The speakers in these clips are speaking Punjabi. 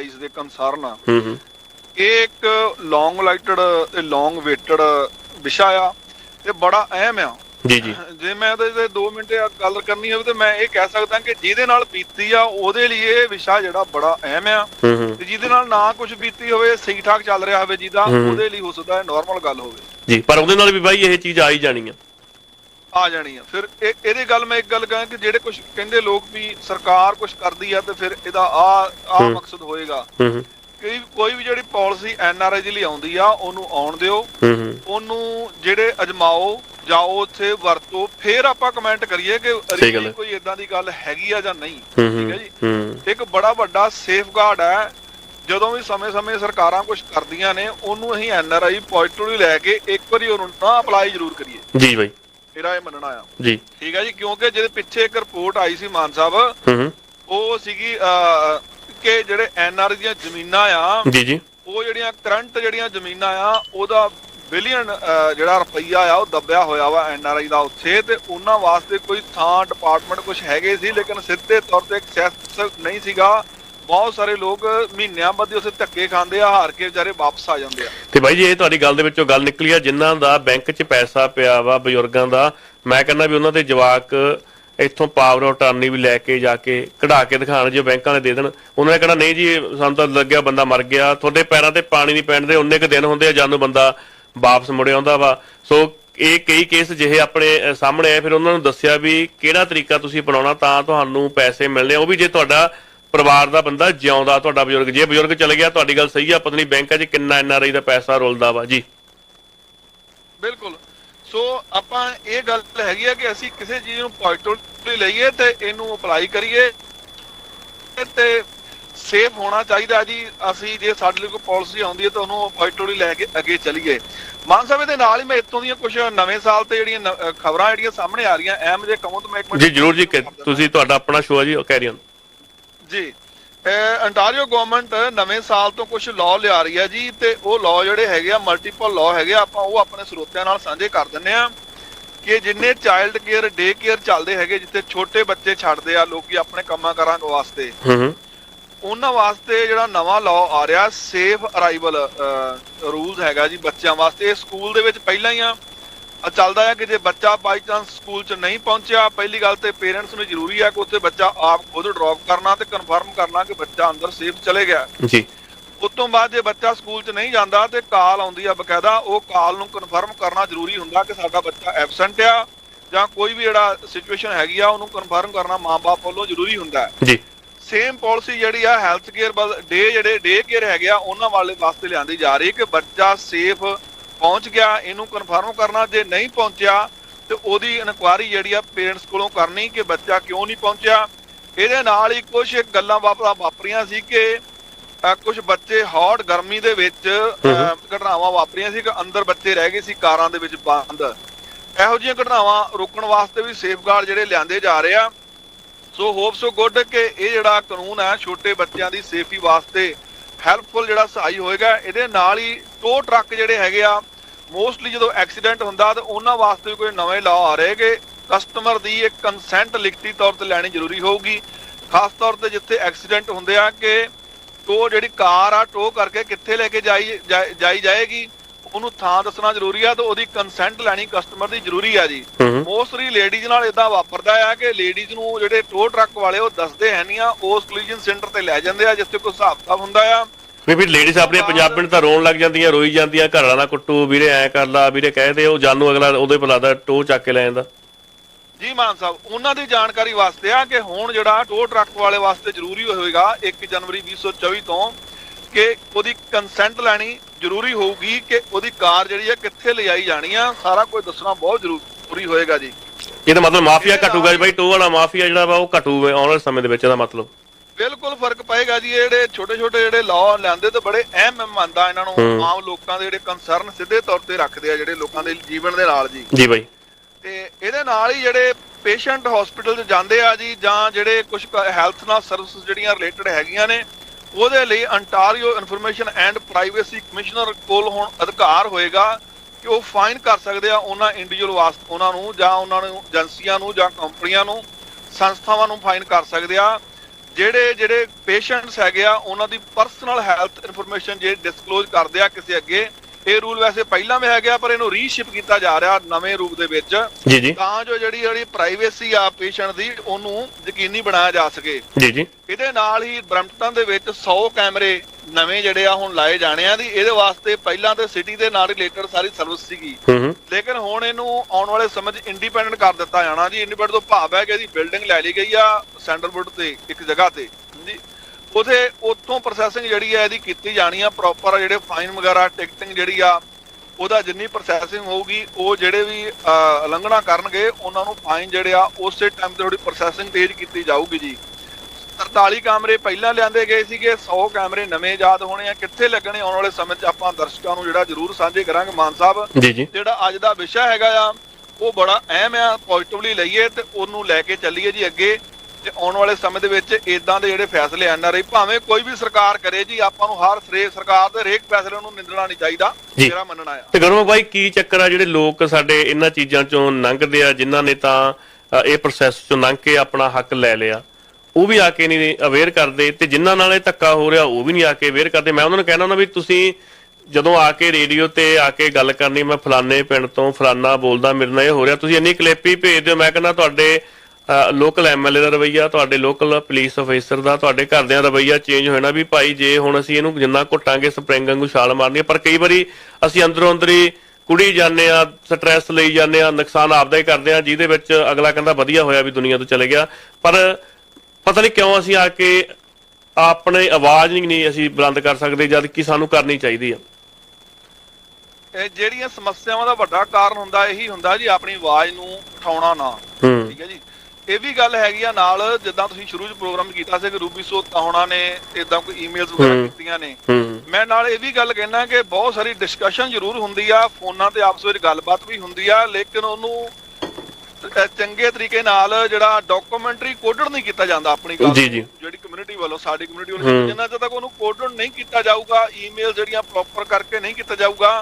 ਰਾਈਜ਼ ਦੇ ਕੰਸਰਨ ਆ ਇਹ ਇੱਕ ਲੌਂਗ ਲਾਈਟਡ ਤੇ ਲੌਂਗ ਵੇਟਡ ਵਿਸ਼ਾ ਆ ਤੇ ਬੜਾ ਅਹਿਮ ਆ। ਜੀ ਜੀ। ਜੇ ਮੈਂ ਇਹਦੇ ਤੇ 2 ਮਿੰਟ ਗੱਲ ਕਰਨੀ ਹੋਵੇ ਤੇ ਮੈਂ ਇਹ ਕਹਿ ਸਕਦਾ ਕਿ ਜਿਹਦੇ ਨਾਲ ਬੀਤੀ ਆ ਉਹਦੇ ਲਈ ਇਹ ਵਿਸ਼ਾ ਜਿਹੜਾ ਬੜਾ ਅਹਿਮ ਆ। ਤੇ ਜਿਹਦੇ ਨਾਲ ਨਾ ਕੁਝ ਬੀਤੀ ਹੋਵੇ ਸਹੀ ਠਾਕ ਚੱਲ ਰਿਹਾ ਹੋਵੇ ਜਿਹਦਾ। ਉਹਦੇ ਲਈ ਹੋ ਸਕਦਾ ਹੈ ਨਾਰਮਲ ਗੱਲ ਹੋਵੇ। ਜੀ ਪਰ ਉਹਦੇ ਨਾਲ ਵੀ ਬਾਈ ਇਹ ਚੀਜ਼ ਆ ਹੀ ਜਾਣੀ ਆ। ਆ ਜਾਣੀ ਆ। ਫਿਰ ਇਹ ਇਹਦੀ ਗੱਲ ਮੈਂ ਇੱਕ ਗੱਲ ਕਹਾਂ ਕਿ ਜਿਹੜੇ ਕੁਝ ਕਹਿੰਦੇ ਲੋਕ ਵੀ ਸਰਕਾਰ ਕੁਝ ਕਰਦੀ ਆ ਤੇ ਫਿਰ ਇਹਦਾ ਆ ਆ। ਮਕਸਦ ਹੋਏਗਾ। ਹੂੰ ਹੂੰ। ਕਿ ਕੋਈ ਵੀ ਜਿਹੜੀ ਪਾਲਿਸੀ ਐਨਆਰਆਈ ਦੇ ਲਈ ਆਉਂਦੀ ਆ ਉਹਨੂੰ ਆਉਣ ਦਿਓ। ਉਹਨੂੰ ਜਿਹੜੇ ਅਜਮਾਓ ਜਾਓ ਉੱਥੇ ਵਰਤੋ ਫਿਰ ਆਪਾਂ ਕਮੈਂਟ ਕਰੀਏ ਕਿ ਹੈ। ਕੋਈ ਇਦਾਂ ਦੀ ਗੱਲ ਹੈਗੀ ਆ ਜਾਂ ਨਹੀਂ। ਠੀਕ ਹੈ ਜੀ? ਇੱਕ ਬੜਾ ਵੱਡਾ ਸੇਫਗਾਰਡ ਹੈ। ਜਦੋਂ ਵੀ ਸਮੇਂ-ਸਮੇਂ ਸਰਕਾਰਾਂ ਕੁਝ ਕਰਦੀਆਂ ਨੇ ਉਹਨੂੰ ਅਸੀਂ ਐਨਆਰਆਈ ਪੋਜ਼ਿਟਿਵਲੀ ਲੈ ਕੇ ਇੱਕ ਵਾਰੀ ਉਹਨੂੰ ਨਾ ਅਪਲਾਈ ਜ਼ਰੂਰ ਕਰੀਏ। ਜੀ ਬਾਈ। ਮੇਰਾ ਇਹ ਮੰਨਣਾ ਆ। ਜੀ। ਠੀਕ ਹੈ ਜੀ ਕਿਉਂਕਿ ਜਿਹਦੇ ਪਿੱਛੇ ਇੱਕ ਰਿਪੋਰਟ ਆਈ ਸੀ ਮਾਨ ਸਾਹਿਬ ਉਹ ਸੀਗੀ ਕਿ ਜਿਹੜੇ ਐਨਆਰ ਦੀਆਂ ਜ਼ਮੀਨਾਂ ਆ ਜੀ ਜੀ। ਉਹ ਜਿਹੜੀਆਂ ਕਰੰਟ ਜਿਹੜੀਆਂ ਜ਼ਮੀਨਾਂ ਆ ਉਹਦਾ ਬਿਲੀਅਨ ਜਿਹੜਾ ਰੁਪਈਆ ਆ ਉਹ ਦੱਬਿਆ ਹੋਇਆ ਵਾ ਐਨਆਰਆਈ ਦਾ ਉੱਥੇ ਤੇ ਉਹਨਾਂ ਵਾਸਤੇ ਕੋਈ ਥਾਂ ਡਿਪਾਰਟਮੈਂਟ ਕੁਝ ਹੈਗੇ ਸੀ ਲੇਕਿਨ ਸਿੱਧੇ ਤੌਰ ਤੇ ਐਕਸੈਸ ਨਹੀਂ ਸੀਗਾ। ਬਹੁਤ ਸਾਰੇ ਲੋਕ ਮਹੀਨਿਆਂ ਬਾਅਦ ਹੀ ਧੱਕੇ ਖਾਂਦੇ ਆ, ਹਾਰ ਕੇ ਵਿਚਾਰੇ ਵਾਪਸ ਆ ਜਾਂਦੇ ਆ। ਤੇ ਬਾਈ ਜੀ, ਇਹ ਤੁਹਾਡੀ ਗੱਲ ਦੇ ਵਿੱਚੋਂ ਗੱਲ ਨਿਕਲੀ ਆ, ਜਿਨ੍ਹਾਂ ਦਾ ਬੈਂਕ 'ਚ ਪੈਸਾ ਪਿਆ ਵਾ, ਬਜ਼ੁਰਗਾਂ ਦਾ, ਮੈਂ ਕਹਿੰਦਾ ਵੀ ਉਹਨਾਂ ਦੇ ਜਵਾਕ ਇੱਥੋਂ ਪਾਵਰ ਆਫ ਅਟਾਰਨੀ ਵੀ ਲੈ ਕੇ ਜਾ ਕੇ ਕਢਾ ਕੇ ਦਿਖਾਣ ਜੇ ਬੈਂਕਾਂ ਨੇ ਦੇ ਦੇਣ। ਉਹਨਾਂ ਨੇ ਕਹਿਣਾ, ਨਹੀਂ ਜੀ, ਸਾਨੂੰ ਤਾਂ ਲੱਗਿਆ ਬੰਦਾ ਮਰ ਗਿਆ, ਤੁਹਾਡੇ ਪੈਰਾਂ ਤੇ ਪਾਣੀ ਨਹੀਂ ਪੈਣ ਦੇ ਉਹਨੇ ਕ ਦਿਨ ਹੁੰਦੇ ਆ ਜਦੋਂ ਬੰਦਾ ਵਾਪਸ ਮੁੜ ਆਉਂਦਾ ਵਾ। ਸੋ ਇਹ ਕਈ ਕੇਸ ਜਿਹੇ ਆਪਣੇ ਸਾਹਮਣੇ ਆਏ, ਫਿਰ ਉਹਨਾਂ ਨੂੰ ਦੱਸਿਆ ਵੀ ਕਿਹੜਾ ਤਰੀਕਾ ਤੁਸੀਂ ਅਪਣਾਉਣਾ ਤਾਂ ਤੁਹਾਨੂੰ ਪੈਸੇ ਮਿਲਣੇ ਉਹ ਵੀ ਜੇ ਤੁਹਾਡਾ ਪਰਿਵਾਰ ਦਾ ਬੰਦਾ ਜਿਉਂਦਾ ਤੁਹਾਡਾ ਬਜ਼ੁਰਗ। ਜੇ ਬਜ਼ੁਰਗ ਚਲੇ ਗਿਆ ਤੁਹਾਡੀ ਗੱਲ ਸਹੀ ਆ ਪਤਾ ਨਹੀਂ ਬੈਂਕਾਂ 'ਚ ਕਿੰਨਾ ਐਨਆਰਆਈ ਦਾ ਪੈਸਾ ਰੁਲਦਾ ਵਾ ਜੀ? ਬਿਲਕੁਲ। ਸੋ ਆਪਾਂ ਇਹ ਗੱਲ ਹੈਗੀ ਆ ਕਿ ਅਸੀਂ ਕਿਸੇ ਚੀਜ਼ ਨੂੰ ਪੋਜ਼ਿਟਿਵਲੀ ਲਈਏ ਤੇ ਇਹਨੂੰ ਅਪਲਾਈ ਕਰੀਏ ਤੇ ਸੇਫ ਹੋਣਾ ਚਾਹੀਦਾ ਜੀ। ਅਸੀਂ ਜੇ ਸਾਡੇ ਲਈ ਕੋਈ ਪਾਲਿਸੀ ਆਉਂਦੀ ਹੈ ਤਾਂ ਉਹਨੂੰ ਪੋਜ਼ਿਟਿਵਲੀ ਲੈ ਕੇ ਅੱਗੇ ਚੱਲੀਏ। ਮਾਨ ਸਾਹਿਬ ਦੇ ਨਾਲ ਹੀ ਮੈਂ ਇੱਥੋਂ ਦੀਆਂ ਕੁਝ ਨਵੇਂ ਸਾਲ ਤੇ ਜਿਹੜੀਆਂ ਖਬਰਾਂ ਜਿਹੜੀਆਂ ਸਾਹਮਣੇ ਆ ਰਹੀਆਂ ਅਹਿਮ ਜੇ ਕਹੂੰ ਤਾਂ ਮੈਂ ਜੀ ਜਰੂਰ ਜੀ ਤੁਸੀਂ ਤੁਹਾਡਾ ਆਪਣਾ ਸ਼ੋਅ ਜੀ ਕੈਰੀ ਔਨ ਜੀ। ਅੰਟਾਰੀਓ ਗਵਰਨਮੈਂਟ ਨਵੇਂ ਸਾਲ ਤੋਂ ਕੁਝ ਲਾਅ ਲਿਆ ਰਹੀ ਹੈ ਜੀ ਤੇ ਉਹ ਲਾਅ ਜਿਹੜੇ ਹੈਗੇ ਆ ਮਲਟੀਪਲ ਲਾਅ ਹੈਗੇ ਆ ਆਪਾਂ ਉਹ ਆਪਣੇ ਸਰੋਤਿਆਂ ਨਾਲ ਸਾਂਝੇ ਕਰ ਦਿੰਨੇ ਆ ਕਿ ਜਿੰਨੇ ਚਾਈਲਡ ਕੇਅਰ ਡੇ ਕੇਅਰ ਚੱਲਦੇ ਹੈਗੇ ਜਿੱਥੇ ਛੋਟੇ ਬੱਚੇ ਛੱਡਦੇ ਆ ਲੋਕੀ ਆਪਣੇ ਕੰਮਾਂ ਕਾਰਾਂ ਵਾਸਤੇ। ਉਹਨਾਂ ਵਾਸਤੇ ਜਿਹੜਾ ਨਵਾਂ ਲਾਅ ਆ ਰਿਹਾ ਸੇਫ ਅਰਾਈਵਲ ਰੂਲਸ ਹੈਗਾ ਜੀ ਬੱਚਿਆਂ ਵਾਸਤੇ। ਇਹ ਸਕੂਲ ਦੇ ਵਿੱਚ ਪਹਿਲਾਂ ਹੀ ਆ। ਚੱਲਦਾ ਹੈ ਕਿ ਜੇ ਬੱਚਾ ਬਾਈ ਚਾਂਸ ਸਕੂਲ 'ਚ ਨਹੀਂ ਪਹੁੰਚਿਆ ਪਹਿਲੀ ਗੱਲ ਤੇ ਪੇਰੈਂਟਸ ਨੂੰ ਜ਼ਰੂਰੀ ਹੈ ਕਿ ਉੱਥੇ ਬੱਚਾ ਆਪ ਖੁਦ ਡ੍ਰੌਪ ਕਰਨਾ ਤੇ ਕਨਫਰਮ ਕਰਨਾ ਕਿ ਬੱਚਾ ਅੰਦਰ ਸੇਫ ਚਲੇ ਗਿਆ ਜੀ। ਉਸ ਤੋਂ ਬਾਅਦ ਜੇ ਬੱਚਾ ਸਕੂਲ 'ਚ ਨਹੀਂ ਜਾਂਦਾ ਤੇ ਕਾਲ ਆਉਂਦੀ ਆ ਬਕਾਇਦਾ ਉਹ ਕਾਲ ਨੂੰ ਕਨਫਰਮ ਕਰਨਾ ਜ਼ਰੂਰੀ ਹੁੰਦਾ ਕਿ ਸਾਡਾ ਬੱਚਾ ਐਬਸੈਂਟ ਆ ਜਾਂ ਕੋਈ ਵੀ ਜਿਹੜਾ ਸਿਚੁਏਸ਼ਨ ਹੈਗੀ ਆ ਉਹਨੂੰ ਕਨਫਰਮ ਕਰਨਾ ਮਾਂ-ਬਾਪ ਵੱਲੋਂ ਜ਼ਰੂਰੀ ਹੁੰਦਾ ਹੈ। ਜੀ। ਸੇਮ ਪਾਲਿਸੀ ਜਿਹੜੀ ਆ ਹੈਲਥ ਕੇਅਰ ਡੇ ਜਿਹੜੇ ਡੇ ਕੇਅਰ ਹੈਗੇ ਆ ਉਹਨਾਂ ਵਾਲੇ ਵਾਸਤੇ ਲਿਆਂਦੀ ਜਾ ਰਹੀ ਕਿ ਬੱਚਾ ਸੇਫ ਪਹੁੰਚ ਗਿਆ ਇਹਨੂੰ ਕਨਫਰਮ ਕਰਨਾ ਜੇ ਨਹੀਂ ਪਹੁੰਚਿਆ ਤੇ ਉਹਦੀ ਇਨਕੁਆਰੀ ਜਿਹੜੀ ਆ ਪੇਰੈਂਟਸ ਕੋਲੋਂ ਕਰਨੀ ਕਿ ਬੱਚਾ ਕਿਉਂ ਨਹੀਂ ਪਹੁੰਚਿਆ। ਇਹਦੇ ਨਾਲ ਹੀ ਕੁਝ ਗੱਲਾਂ ਵਾਪਰਾ ਵਾਪਰੀਆਂ ਸੀ ਕਿ ਕੁਝ ਬੱਚੇ ਹੌਟ ਗਰਮੀ ਦੇ ਵਿੱਚ ਘਟਨਾਵਾਂ ਵਾਪਰੀਆਂ ਸੀ ਕਿ ਅੰਦਰ ਬੱਚੇ ਰਹਿ ਗਏ ਸੀ ਕਾਰਾਂ ਦੇ ਵਿੱਚ ਬੰਦ। ਇਹੋ ਜਿਹੀਆਂ ਘਟਨਾਵਾਂ ਰੋਕਣ ਵਾਸਤੇ ਵੀ ਸੇਫਗਾਰਡ ਜਿਹੜੇ ਲਿਆਂਦੇ ਜਾ ਰਹੇ ਆ। ਸੋ ਹੋਪ ਸੋ ਗੁੱਡ ਕਿ ਇਹ ਜਿਹੜਾ ਕਾਨੂੰਨ ਹੈ ਛੋਟੇ ਬੱਚਿਆਂ ਦੀ ਸੇਫਟੀ ਵਾਸਤੇ ਹੈਲਪਫੁਲ ਜਿਹੜਾ ਸਹਾਈ ਹੋਏਗਾ, ਇਹਦੇ ਨਾਲ ਹੀ ਟੋ ਟਰੱਕ ਜਿਹੜੇ ਹੈਗੇ ਆ ਮੋਸਟਲੀ ਜਦੋਂ ਐਕਸੀਡੈਂਟ ਹੁੰਦਾ ਤਾਂ ਉਹਨਾਂ ਵਾਸਤੇ ਵੀ ਕੋਈ ਨਵੇਂ ਲਾਅ ਆ ਰਹੇ ਕਿ ਕਸਟਮਰ ਦੀ ਇੱਕ ਕੰਸੈਂਟ ਲਿਖਤੀ ਤੌਰ ਤੇ ਲੈਣੀ ਜ਼ਰੂਰੀ ਹੋਊਗੀ। ਖਾਸ ਤੌਰ ਤੇ ਜਿੱਥੇ ਐਕਸੀਡੈਂਟ ਹੁੰਦੇ ਆ ਕਿ ਟੋ ਜਿਹੜੀ ਕਾਰ ਆ ਟੋ ਕਰਕੇ ਕਿੱਥੇ ਲੈ ਕੇ ਜਾਈ ਜਾਈ ਜਾਈ ਜਾਏਗੀ। ਉਹਨੂੰ ਥਾਂ ਦੱਸਣਾ ਜ਼ਰੂਰੀ ਆ ਤੇ ਉਹਦੀ ਕੰਸੈਂਟ ਲੈਣੀ ਕਸਟਮਰ ਦੀ ਜ਼ਰੂਰੀ ਆ ਜੀ। ਮੋਸਟਲੀ ਲੇਡੀਜ਼ ਨਾਲ ਇਦਾਂ ਵਾਪਰਦਾ ਆ ਕਿ ਲੇਡੀਜ਼ ਨੂੰ ਜਿਹੜੇ ਟੋ ਟਰੱਕ ਵਾਲੇ ਉਹ ਦੱਸਦੇ ਹੈ ਨਹੀਂ ਆ ਉਸ ਕੋਲੀਜਨ ਸੈਂਟਰ ਤੇ ਲੈ ਜਾਂਦੇ ਆ ਜਿੱਥੇ ਕੋਈ ਹਿਸਾਬ ਕਿਤਾਬ ਹੁੰਦਾ ਆ। ਵੀ ਫਿਰ ਲੇਡੀਜ਼ ਆਪਣੀਆਂ ਪੰਜਾਬਣ ਤਾਂ ਰੋਣ ਲੱਗ ਜਾਂਦੀਆਂ ਰੋਈ ਜਾਂਦੀਆਂ ਘਰ ਵਾਲਾ ਕੁੱਟੂ ਵੀਰੇ ਐ ਕਰ ਲਾ ਵੀਰੇ ਕਹਦੇ ਉਹ ਜਾਨੂ ਅਗਲਾ ਉਹਦੇ ਪਲਾਦਾ ਟੋ ਚੱਕ ਕੇ ਲੈ ਜਾਂਦਾ। ਜੀ ਮਾਨ ਸਾਹਿਬ ਉਹਨਾਂ ਦੀ ਜਾਣਕਾਰੀ ਵਾਸਤੇ ਆ ਕਿ ਹੁਣ ਜਿਹੜਾ ਟੋ ਟਰੱਕ ਵਾਲੇ ਵਾਸਤੇ ਜ਼ਰੂਰੀ ਹੋਏਗਾ 1 ਜਨਵਰੀ 2024 ਤੋਂ ਕਿ ਉਹਦੀ ਕੰਸੈਂਟ ਲੈਣੀ ਜ਼ਰੂਰੀ ਹੋਊਗੀ ਕਿ ਉਹਦੀ ਕਾਰ ਜਿਹੜੀ ਆ ਕਿੱਥੇ ਲਿਜਾਈ ਜਾਣੀ ਆ ਸਾਰਾ ਕੁਝ ਦੱਸਣਾ ਬਹੁਤ ਜ਼ਰੂਰੀ ਹੋਏਗਾ ਜੀ। ਇਹਦਾ ਮਤਲਬ ਮਾਫੀਆ ਘਟੂਗਾ ਜੀ ਬਾਈ ਟੋ ਵਾਲਾ ਮਾਫੀਆ ਜਿਹੜਾ ਵਾ ਉਹ ਘਟੂ ਆਉਣ ਵਾਲੇ ਸਮੇਂ ਦੇ ਵਿੱਚ ਇਹਦਾ ਮਤਲਬ। ਬਿਲਕੁਲ ਫ਼ਰਕ ਪਏਗਾ ਜੀ ਇਹ ਜਿਹੜੇ ਛੋਟੇ ਛੋਟੇ ਜਿਹੜੇ ਲਾਅ ਲੈਂਦੇ ਤੇ ਬੜੇ ਅਹਿਮ ਮੰਨਦਾ ਇਹਨਾਂ ਨੂੰ ਹੂੰ। ਆਮ ਲੋਕਾਂ ਦੇ ਜਿਹੜੇ ਕੰਸਰਨ ਸਿੱਧੇ ਤੌਰ ਤੇ ਰੱਖਦੇ ਆ ਜਿਹੜੇ ਲੋਕਾਂ ਦੇ ਜੀਵਨ ਦੇ ਨਾਲ ਜੀ। ਜੀ ਬਾਈ। ਤੇ ਇਹਦੇ ਨਾਲ ਹੀ ਜਿਹੜੇ ਪੇਸ਼ੈਂਟ ਹਸਪੀਟਲ 'ਚ ਜਾਂਦੇ ਆ ਜੀ ਜਾਂ ਜਿਹੜੇ ਕੁਝ ਹੈਲਥ ਨਾਲ ਸਰਵਿਸ ਜਿਹੜੀਆਂ ਰਿਲੇਟਡ ਹੈਗੀਆਂ ਨੇ ਉਹਦੇ ਲਈ Ontario information and privacy commissioner ਕੋਲ ਹੁਣ ਅਧਿਕਾਰ ਹੋਏਗਾ ਕਿ ਉਹ ਫਾਈਨ ਕਰ ਸਕਦੇ ਆ ਉਹਨਾਂ ਇੰਡੀਵਿਜੂਅਲ ਵਾਸਤੇ, ਉਹਨਾਂ ਨੂੰ ਜਾਂ ਉਹਨਾਂ ਨੂੰ, ਏਜੰਸੀਆਂ ਨੂੰ ਜਾਂ ਕੰਪਨੀਆਂ ਨੂੰ, ਸੰਸਥਾਵਾਂ ਨੂੰ ਫਾਈਨ ਕਰ ਸਕਦੇ ਆ। ਜਿਹੜੇ ਜਿਹੜੇ ਪੇਸ਼ੈਂਟਸ ਹੈਗੇ ਆ, ਉਹਨਾਂ ਦੀ ਪਰਸਨਲ ਹੈਲਥ ਇਨਫੋਰਮੇਸ਼ਨ ਜੇ ਡਿਸਕਲੋਜ਼ ਕਰਦੇ ਆ ਕਿਸੇ ਅੱਗੇ ਇਹ ਰੂਲ ਵੈਸੇ ਪਹਿਲਾਂ ਵੀ ਹੈਗਾ ਪਰ ਇਹਨੂੰ ਰੀਸ਼ਿਪ ਕੀਤਾ ਜਾ ਰਿਹਾ ਨਵੇਂ ਰੂਪ ਦੇ ਵਿੱਚ। ਜੀ ਜੀ। ਤਾਂ ਜੋ ਜਿਹੜੀ ਜਿਹੜੀ ਪ੍ਰਾਈਵੇਸੀ ਆ ਪੇਸ਼ੈਂਟ ਦੀ ਉਹਨੂੰ ਯਕੀਨੀ ਬਣਾਇਆ ਜਾ ਸਕੇ। ਜੀ ਜੀ। ਇਹਦੇ ਨਾਲ ਹੀ ਬਰਮਟਨ ਦੇ ਵਿੱਚ 100 ਕੈਮਰੇ ਨਵੇਂ ਜਿਹੜੇ ਆ ਹੁਣ ਲਾਏ ਜਾਣੇ ਆ ਦੀ ਇਹਦੇ ਵਾਸਤੇ ਪਹਿਲਾਂ ਤੇ ਸਿਟੀ ਦੇ ਨਾਲ ਰਿਲੇਟਡ ਸਾਰੀ ਸਰਵਿਸ ਸੀਗੀ। ਲੇਕਿਨ ਹੁਣ ਇਹਨੂੰ ਆਉਣ ਵਾਲੇ ਸਮੇਂ 'ਚ ਇੰਡੀਪੈਂਡੈਂਟ ਕਰ ਦਿੱਤਾ ਜਾਣਾ ਜੀ। ਇੰਡੀਪੈਂਡੈਂਟ ਤੋਂ ਭਾਵ ਹੈ ਕਿ ਇਹਦੀ ਬਿਲਡਿੰਗ ਲੈ ਲਈ ਗਈ ਆ ਸੈਂਡਲਵੁੱਡ ਤੇ ਇੱਕ ਜਗ੍ਹਾ ਤੇ। ਜੀ। ਉਥੇ ਉੱਥੋਂ ਪ੍ਰੋਸੈਸਿੰਗ ਜਿਹੜੀ ਹੈ ਇਹਦੀ ਕੀਤੀ ਜਾਣੀ ਆ ਪ੍ਰੋਪਰ ਜਿਹੜੇ ਫਾਈਨ ਵਗੈਰਾ ਟਿਕਟਿੰਗ ਜਿਹੜੀ ਆ ਉਹਦਾ ਜਿੰਨੀ ਪ੍ਰੋਸੈਸਿੰਗ ਹੋਊਗੀ ਉਹ ਜਿਹੜੇ ਵੀ ਉਲੰਘਣਾ ਕਰਨਗੇ ਉਹਨਾਂ ਨੂੰ ਫਾਈਨ ਜਿਹੜੇ ਆ ਉਸੇ ਟਾਈਮ ਤੇ ਥੋੜੀ ਪ੍ਰੋਸੈਸਿੰਗ ਤੇਜ਼ ਕੀਤੀ ਜਾਊਗੀ ਜੀ। 43 ਕੈਮਰੇ ਪਹਿਲਾਂ ਲਿਆਂਦੇ ਗਏ ਸੀਗੇ 100 ਕੈਮਰੇ ਨਵੇਂ ਇਜਾਦ ਹੋਣੇ ਆ ਕਿੱਥੇ ਲੱਗਣੇ ਆਉਣ ਵਾਲੇ ਸਮੇਂ 'ਚ ਆਪਾਂ ਦਰਸ਼ਕਾਂ ਨੂੰ ਜਿਹੜਾ ਜ਼ਰੂਰ ਸਾਂਝੇ ਕਰਾਂਗੇ ਮਾਨ ਸਾਹਿਬ। ਜਿਹੜਾ ਅੱਜ ਦਾ ਵਿਸ਼ਾ ਹੈਗਾ ਆ ਉਹ ਬੜਾ ਅਹਿਮ ਆ ਪੋਜ਼ਿਟਿਵਲੀ ਲਈਏ ਤੇ ਉਹਨੂੰ ਲੈ ਕੇ ਚੱਲੀਏ ਜੀ ਅੱਗੇ। ਤੇ ਆਉਣ ਵਾਲੇ ਸਮੇਂ ਦੇ ਵਿੱਚ ਇਦਾਂ ਦੇ ਜਿਹੜੇ ਫੈਸਲੇ ਐਨਆਰਆਈ ਭਾਵੇਂ ਕੋਈ ਵੀ ਸਰਕਾਰ ਕਰੇ ਜੀ ਆਪਾਂ ਨੂੰ ਹਰ ਸਰੇ ਸਰਕਾਰ ਦੇ ਹਰੇਕ ਫੈਸਲੇ ਨੂੰ ਨਿੰਦਣਾ ਨਹੀਂ ਚਾਹੀਦਾ। ਮੇਰਾ ਮੰਨਣਾ ਆ। ਤੇ ਗਰਮਾ ਬਾਈ ਕੀ ਚੱਕਰ ਆ ਜਿਹੜੇ ਲੋਕ ਸਾਡੇ ਇਹਨਾਂ ਚੀਜ਼ਾਂ ਚੋਂ ਲੰਘਦੇ ਆ ਜਿਨ੍ਹਾਂ ਨੇ ਤਾਂ ਇਹ ਪ੍ਰੋਸੈਸ ਚੋਂ ਲੰਘ ਕੇ ਆਪਣਾ ਹੱਕ ਲੈ ਲਿਆ? ਉਹ ਵੀ ਆ ਕੇ ਨਹੀਂ ਅਵੇਅਰ ਕਰਦੇ ਤੇ ਜਿਨ੍ਹਾਂ ਨਾਲ ਇਹ ਧੱਕਾ ਹੋ ਰਿਹਾ ਉਹ ਵੀ ਨਹੀਂ ਆ ਕੇ ਅਵੇਅਰ ਕਰਦੇ। ਮੈਂ ਉਹਨਾਂ ਨੂੰ ਕਹਿਣਾ ਹੁੰਦਾ ਵੀ ਤੁਸੀਂ ਜਦੋਂ ਆ ਕੇ ਰੇਡੀਓ ਤੇ ਆ ਕੇ ਗੱਲ ਕਰਨੀ ਮੈਂ ਫਲਾਣੇ ਪਿੰਡ ਤੋਂ ਫਲਾਨਾ ਬੋਲਦਾ ਮੇਰੇ ਨਾਲ ਇਹ ਹੋ ਰਿਹਾ ਤੁਸੀਂ ਇੰਨੀ ਕਲਿੱਪ ਹੀ ਭੇਜ ਦਿਓ। ਮੈਂ ਕਹਿੰਦਾ ਤੁਹਾਡੇ ਲੋਕਲ ਐਮਐਲਏ ਦਾ ਰਵਈਆ ਤੁਹਾਡੇ ਲੋਕਲ ਪੁਲਿਸ ਅਫੀਸਰ ਦਾ ਤੁਹਾਡੇ ਘਰਦਿਆਂ ਦਾ ਰਵਈਆ ਚੇਂਜ ਹੋਣਾ ਵੀ ਭਾਈ ਜੇ ਹੁਣ ਅਸੀਂ ਇਹਨੂੰ ਜਿੰਨਾ ਘੁੱਟਾਂਗੇ ਸਪਰਿੰਗ ਵਾਂਗੂ ਛਾਲ ਮਾਰਨੀ ਪਰ ਕਈ ਵਾਰੀ ਅਸੀਂ ਅੰਦਰੋਂ ਅੰਦਰ ਕੁੜੀ ਜਾਂਦੇ ਆ ਸਟ੍ਰੈਸ ਲਈ ਜਾਂਦੇ ਆ ਨੁਕਸਾਨ ਆਪਦਾ ਹੀ ਕਰਦੇ ਆ ਜਿਹਦੇ ਵਿੱਚ ਅਗਲਾ ਕਹਿੰਦਾ ਵਧੀਆ ਹੋਇਆ ਵੀ ਦੁਨੀਆ ਤੋਂ ਚਲੇ ਗਿਆ। ਪਰ ਪਤਾ ਨਹੀਂ ਕਿਉਂ ਅਸੀਂ ਆ ਕੇ ਆਪਣੇ ਆਵਾਜ਼ ਨਹੀਂ ਨਹੀਂ ਅਸੀਂ ਬੁਲੰਦ ਕਰ ਸਕਦੇ ਜਦ ਕਿ ਸਾਨੂੰ ਕਰਨੀ ਚਾਹੀਦੀ ਆ। ਇਹ ਜਿਹੜੀਆਂ ਸਮੱਸਿਆਵਾਂ ਦਾ ਵੱਡਾ ਕਾਰਨ ਹੁੰਦਾ ਇਹੀ ਹੁੰਦਾ ਜੀ ਆਪਣੀ ਆਵਾਜ਼ ਨੂੰ ਉਠਾਉਣਾ ਨਾ। ਠੀਕ ਹੈ ਜੀ। ਇਹ ਵੀ ਗੱਲ ਹੈਗੀ ਆ ਨਾਲ ਜਿੱਦਾਂ ਤੁਸੀਂ ਸ਼ੁਰੂ ਚ ਪ੍ਰੋਗਰਾਮ ਕੀਤਾ ਸੀ ਕਿ ਰੂਬੀ ਸੋਤਾ ਹੋਣਾ ਨੇ ਇਦਾਂ ਕੋਈ ਈਮੇਲਸ ਵਗੈਰਾ। ਕੀਤੀਆਂ ਨੇ ਮੈਂ ਨਾਲ ਇਹ ਵੀ ਗੱਲ ਕਹਿਣਾ ਕਿ ਬਹੁਤ ਸਾਰੀ ਡਿਸਕਸ਼ਨ ਜ਼ਰੂਰ ਹੁੰਦੀ ਆ ਫੋਨਾਂ ਤੇ ਆਪਸ ਵਿੱਚ ਗੱਲਬਾਤ ਵੀ ਹੁੰਦੀ ਆ ਲੇਕਿਨ ਉਹਨੂੰ ਚੰਗੇ ਤਰੀਕੇ ਨਾਲ ਜਿਹੜਾ ਡਾਕੂਮੈਂਟਰੀ ਕੋਡਡ ਨਹੀਂ ਕੀਤਾ ਜਾਂਦਾ ਆਪਣੀ ਗੱਲ। ਜਿਹੜੀ ਕਮਿਊਨਿਟੀ ਵੱਲੋਂ ਸਾਡੀ ਕਮਿਊਨਿਟੀ। ਵੱਲੋਂ ਜਿੰਨਾ ਤੱਕ ਉਹਨੂੰ ਕੋਡਡ ਨਹੀਂ ਕੀਤਾ ਜਾਊਗਾ ਈਮੇਲ ਜਿਹੜੀਆਂ ਪ੍ਰੋਪਰ ਕਰਕੇ ਨਹੀਂ ਕੀਤਾ ਜਾਊਗਾ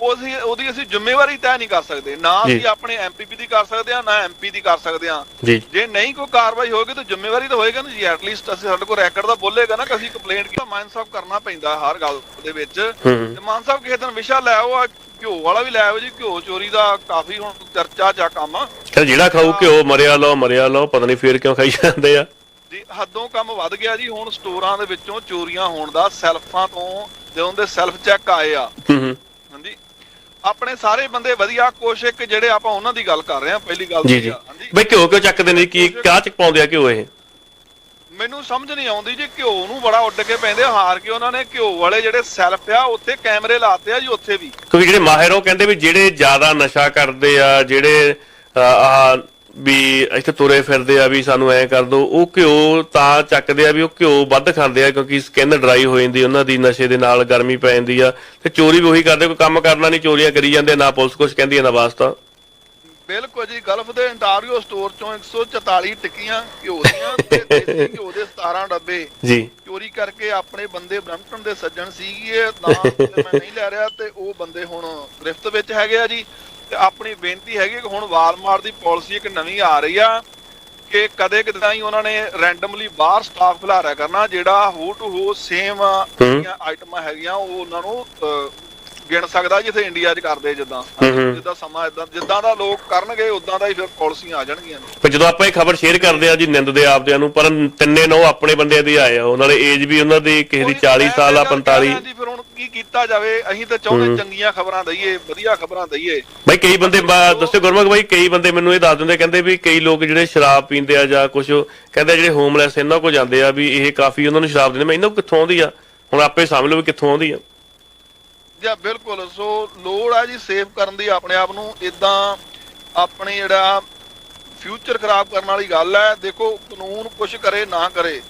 ਉਹ ਅਸੀਂ ਉਹਦੀ ਅਸੀਂ ਜ਼ਿੰਮੇਵਾਰੀ ਤੈਅ ਨਹੀਂ ਕਰ ਸਕਦੇ। ਨਾ। ਅਸੀਂ ਆਪਣੇ ਐਮਪੀਪੀ ਦੀ ਕਰ ਸਕਦੇ ਆ ਨਾ ਐਮਪੀ ਦੀ ਕਰ ਸਕਦੇ ਆ ਜੀ। ਨਹੀਂ ਕੋਈ ਕਾਰਵਾਈ ਹੋਏਗੀ ਤਾਂ ਜ਼ਿੰਮੇਵਾਰੀ ਤਾਂ ਹੋਏਗਾ ਨਾ ਜੀ। ਐਟਲੀਸਟ ਅਸੀਂ ਸਾਡੇ ਕੋਲ ਰੈਕੋਰਡ ਦਾ ਬੋਲੇਗਾ ਨਾ ਕਿ ਅਸੀਂ ਕੰਪਲੇਂਟ ਕੀਤਾ। ਮਾਨ ਸਾਹਿਬ ਕਰਨਾ ਪੈਂਦਾ ਹਰ ਗੱਲ ਦੇ ਵਿੱਚ। ਹੂੰ। ਤੇ ਮਾਨ ਸਾਹਿਬ ਕਿਸੇ ਦਿਨ ਵਿਸ਼ਾ ਲੈ ਆਓ ਆ ਘਿਓ ਵਾਲਾ ਵੀ ਲੈ ਆਓ ਜੀ। ਘਿਓ ਚੋਰੀ ਦਾ ਕਾਫੀ ਹੁਣ ਚਰਚਾ ਚਾ ਕੰਮ। ਕਹਿੰਦੇ ਜਿਹੜਾ ਖਾਊ ਘਿਓ ਮਰਿਆ ਲਓ ਮਰਿਆ ਲਓ ਪਤਾ ਨਹੀਂ ਫੇਰ ਕਿਉਂ ਖਾਈ ਜਾਂਦੇ ਆ। ਜੀ ਹੱਦੋਂ ਕੰਮ ਵੱਧ ਗਿਆ ਜੀ। ਹੁਣ ਸਟੋਰਾਂ ਦੇ ਵਿੱਚੋਂ ਚੋਰੀਆਂ ਹੋਣ ਦਾ ਸੈਲਫਾਂ ਤੋਂ ਦੇ ਸੈਲਫ ਚੈੱਕ ਆਏ ਆ। ਹੂੰ ਹੂੰ। ਹਾਂਜੀ। ਆਪਣੇ ਸਾਰੇ ਬੰਦੇ ਵਧੀਆ ਕੁਛ ਇੱਕ ਜਿਹੜੇ ਆਪਾਂ ਉਹਨਾਂ ਦੀ ਗੱਲ ਕਰ ਰਹੇ ਹਾਂ ਪਹਿਲੀ ਗੱਲ ਜੀ ਬਈ ਘਿਓ ਕਿਉਂ ਚੱਕਦੇ ਨੇ? ਕੀ ਕਾਹ ਚ ਪਾਉਂਦੇ ਆ ਘਿਓ ਇਹ? ਮੈਨੂੰ ਸਮਝ ਨਹੀਂ ਆਉਂਦੀ ਜੀ ਘਿਓ ਨੂੰ ਬੜਾ ਉੱਡ ਕੇ ਪੈਂਦੇ ਹਾਰ ਕੇ ਉਹਨਾਂ ਨੇ ਘਿਓ ਵਾਲੇ ਜਿਹੜੇ ਸੈਲਫ ਆ ਉੱਥੇ ਕੈਮਰੇ ਲਾਤੇ ਆ ਜੀ ਉੱਥੇ ਵੀ। ਕਿਉਂਕਿ ਜਿਹੜੇ ਮਾਹਿਰ ਉਹ ਕਹਿੰਦੇ ਵੀ ਜਿਹੜੇ ਜ਼ਿਆਦਾ ਨਸ਼ਾ ਕਰਦੇ ਆ ਜਿਹੜੇ ਆ ਵੀ ਇੱਥੇ ਤੁਰੇ ਫਿਰਦੇ ਆ ਵੀ ਸਾਨੂੰ ਐ ਕਰ ਦੋ ਉਹ ਘਿਓ ਤਾਂ ਚੱਕਦੇ ਆ ਵੀ ਉਹ ਘਿਓ ਵੱਧ ਖਾਂਦੇ ਆ ਕਿਉਂਕਿ ਸਕਿਨ ਡਰਾਈ ਹੋ ਜਾਂਦੀ ਉਹਨਾਂ ਦੀ ਨਸ਼ੇ ਦੇ ਨਾਲ ਗਰਮੀ ਪੈ ਜਾਂਦੀ ਆ ਤੇ ਚੋਰੀ ਵੀ ਉਹੀ ਕਰਦੇ ਕੋਈ ਕੰਮ ਕਰਨਾ ਨਹੀਂ ਚੋਰੀਆਂ ਕਰੀ ਜਾਂਦੇ ਨਾ ਪੁਲਿਸ ਕੁਛ ਕਹਿੰਦੀ ਆ ਨਾ ਵਾਸਤਾ ਬਿਲਕੁਲ ਜੀ ਗਲਫ ਦੇ ਇੰਟਾਰੀਓ ਸਟੋਰ ਚੋਂ 144 ਟਿੱਕੀਆਂ ਘਿਓ ਦੀਆਂ ਤੇ ਦੇਸੀ ਘਿਓ ਦੇ 17 ਡੱਬੇ। ਜੀ। ਚੋਰੀ ਕਰਕੇ ਆਪਣੇ ਬੰਦੇ ਬ੍ਰੈਂਪਟਨ ਦੇ ਸੱਜਣ ਸੀਗੇ ਤੇ ਮੈਂ ਨਹੀਂ ਲੈ ਰਿਹਾ ਤੇ ਉਹ ਬੰਦੇ ਹੁਣ ਗ੍ਰਿਫਤ ਵਿੱਚ ਹੈਗੇ ਆ ਜੀ। ਤੇ ਆਪਣੀ ਬੇਨਤੀ ਹੈਗੀ ਕਿ ਹੁਣ ਵਾਲਮਾਰਟ ਦੀ ਪਾਲਿਸੀ ਇੱਕ ਨਵੀਂ ਆ ਰਹੀ ਆ ਕਿ ਕਦੇ ਕਦਾਈ ਉਹਨਾਂ ਨੇ ਰੈਂਡਮਲੀ ਬਾਹਰ ਸਟਾਕ ਖਿਲਾਰਿਆ ਕਰਨਾ ਜਿਹੜਾ ਹੋ ਟੂ ਹੋ। ਸੇਮ ਆਈਟਮਾਂ ਹੈਗੀਆਂ ਉਹ ਉਹਨਾਂ ਨੂੰ ਗਿਣ ਸਕਦਾ ਜਿੱਥੇ ਇੰਡੀਆ 'ਚ ਕਰਦੇ ਜਿੱਦਾਂ। ਜਿੱਦਾਂ ਸਮਾਂ ਇਦਾਂ ਜਿੱਦਾਂ ਦਾ ਲੋਕ ਕਰਨਗੇ ਉਦਾਂ ਦਾ ਹੀ ਫਿਰ ਪਾਲਿਸੀਆਂ ਆ ਜਾਣਗੀਆਂ ਪਰ ਜਦੋਂ ਆਪਾਂ ਇਹ ਖਬਰ ਸ਼ੇਅਰ ਕਰਦੇ ਆ ਜੀ ਨਿੰਦਦੇ ਆਪਦਿਆਂ ਨੂੰ ਪਰ ਤਿੰਨੇ ਨੋ ਆਪਣੇ ਬੰਦਿਆਂ ਦੀ ਆਏ ਆ ਉਹਨਾਂ ਦੇ ਏਜ ਵੀ ਉਹਨਾਂ ਦੀ ਕਿਸੇ ਦੀ 40 ਸਾਲ ਆ 45 ਜੀ ਫਿਰ ਕੀਤਾ ਜਾਵੇ ਅਸੀਂ ਤਾਂ ਚਾਹੁੰਦੇ ਚੰਗੀਆਂ ਖਬਰਾਂ ਦਈਏ ਵਧੀਆ ਖਬਰਾਂ ਦਈਏ। ਬਈ ਕਈ ਬੰਦੇ ਦੱਸਿਓ ਗੁਰਮੁਖ ਬਾਈ ਕਈ ਬੰਦੇ ਮੈਨੂੰ ਇਹ ਦੱਸ ਦਿੰਦੇ ਕਹਿੰਦੇ ਵੀ ਕਈ ਲੋਕ ਜਿਹੜੇ ਸ਼ਰਾਬ ਪੀਂਦੇ ਆ ਜਾਂ ਕੁਝ ਕਹਿੰਦੇ ਜਿਹੜੇ ਹੋਮਲੈਸ ਇਹਨਾਂ ਕੋ ਜਾਂਦੇ ਆ ਵੀ ਇਹ ਕਾਫੀ ਉਹਨਾਂ ਨੂੰ ਸ਼ਰਾਬ ਦਿੰਦੇ ਮੈਂ ਇਹਨਾਂ ਕੋਲ ਕਿੱਥੋਂ ਆਉਂਦੀ ਆ? ਹੁਣ ਆਪੇ ਸਮਝ ਲਓ ਵੀ ਕਿੱਥੋਂ ਆਉਂਦੀ ਆ। ਜਾਂ ਬਿਲਕੁਲ। ਸੋ ਲੋੜ ਆ ਜੀ ਸੇਵ ਕਰਨ ਦੀ ਆਪਣੇ ਆਪ ਨੂੰ। ਇਦਾਂ ਆਪਣੇ ਜਿਹੜਾ ਫਿਊਚਰ ਖਰਾਬ ਕਰਨ ਵਾਲੀ ਗੱਲ ਹੈ ਦੇਖੋ ਕਾਨੂੰਨ ਕੁਝ ਕਰੇ ਨਾ ਕਰੇ।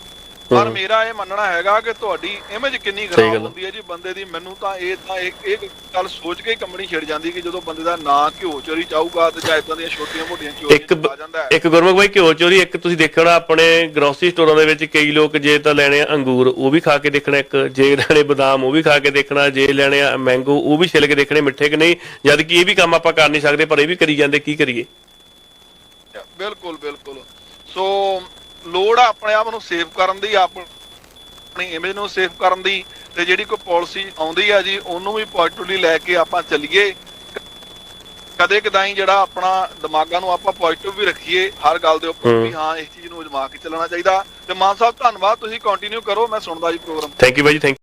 ਪਰ। ਮੇਰਾ ਇਹ ਮੰਨਣਾ ਹੈਗਾ ਕਿ ਤੁਹਾਡੀ ਇਮੇਜ ਕਿੰਨੀ ਖਰਾਬ। ਹੁੰਦੀ ਹੈ ਜੀ ਬੰਦੇ ਦੀ। ਮੈਨੂੰ ਤਾਂ ਇਹ ਤਾਂ ਇੱਕ ਇੱਕ ਗੱਲ ਸੋਚ ਕੇ ਹੀ ਕੰਪਨੀ ਛਿੜ ਜਾਂਦੀ ਕਿ ਜਦੋਂ ਬੰਦੇ ਦਾ ਨਾਂ ਘਿਓ ਚੋਰੀ ਚਾਹੂਗਾ ਤੇ ਜਾਂ ਇਦਾਂ ਦੀਆਂ ਛੋਟੀਆਂ ਮੋਟੀਆਂ ਚੋਰੀਆਂ ਆ ਜਾਂਦਾ ਹੈ। ਇੱਕ ਗੁਰਮੁਖ ਬਾਈ ਘਿਓ ਚੋਰੀ ਇੱਕ ਤੁਸੀਂ ਦੇਖਣਾ ਆਪਣੇ ਗਰੋਸਰੀ ਸਟੋਰਾਂ ਦੇ ਵਿੱਚ ਕਈ ਲੋਕ ਜੇ ਤਾਂ ਲੈਣੇ ਆ ਅੰਗੂਰ ਉਹ ਵੀ ਖਾ ਕੇ ਦੇਖਣਾ ਇੱਕ। ਜੇ ਲੈਣੇ ਬਦਾਮ ਉਹ ਵੀ ਖਾ ਕੇ ਦੇਖਣਾ। ਜੇ ਲੈਣੇ ਆ ਮੈਂਗੋ ਉਹ ਵੀ ਛਿੱਲ ਕੇ ਦੇਖਣੇ ਮਿੱਠੇ ਕਿ ਨਹੀਂ। ਜਦ ਕਿ ਇਹ ਵੀ ਕੰਮ ਆਪਾਂ ਕਰ ਨਹੀਂ ਸਕਦੇ ਪਰ ਇਹ ਵੀ ਕਰੀ ਜਾਂਦੇ ਕੀ ਕਰੀਏ? ਬਿਲਕੁਲ ਬਿਲਕੁਲ। ਸੋ ਲੋੜ ਆ ਆਪਣੇ ਆਪ ਨੂੰ ਸੇਵ ਕਰਨ ਦੀ ਆਪ- ਆਪਣੀ ਇਮੇਜ ਨੂੰ ਸੇਵ ਕਰਨ ਦੀ ਤੇ ਜਿਹੜੀ ਕੋਈ ਪਾਲਿਸੀ ਆਉਂਦੀ ਆ ਜੀ ਉਹਨੂੰ ਵੀ ਪੋਜ਼ਿਟਿਵਲੀ ਲੈ ਕੇ ਆਪਾਂ ਚੱਲੀਏ। ਕਦੇ ਕਦਾਈ ਜਿਹੜਾ ਆਪਣਾ ਦਿਮਾਗਾਂ ਨੂੰ ਆਪਾਂ ਪੋਜ਼ਿਟਿਵ ਵੀ ਰੱਖੀਏ ਹਰ ਗੱਲ ਦੇ ਉੱਪਰ। ਵੀ ਹਾਂ। ਇਸ ਚੀਜ਼ ਨੂੰ ਅਜਮਾ ਕੇ ਚੱਲਣਾ ਚਾਹੀਦਾ। ਤੇ ਮਾਨ ਸਾਹਿਬ ਧੰਨਵਾਦ ਤੁਸੀਂ ਕੰਟੀਨਿਊ ਕਰੋ ਮੈਂ ਸੁਣਦਾ ਜੀ ਪ੍ਰੋਗਰਾਮ ਥੈਂਕ ਯੂ ਬਾਈ ਜੀ ਥੈਂਕ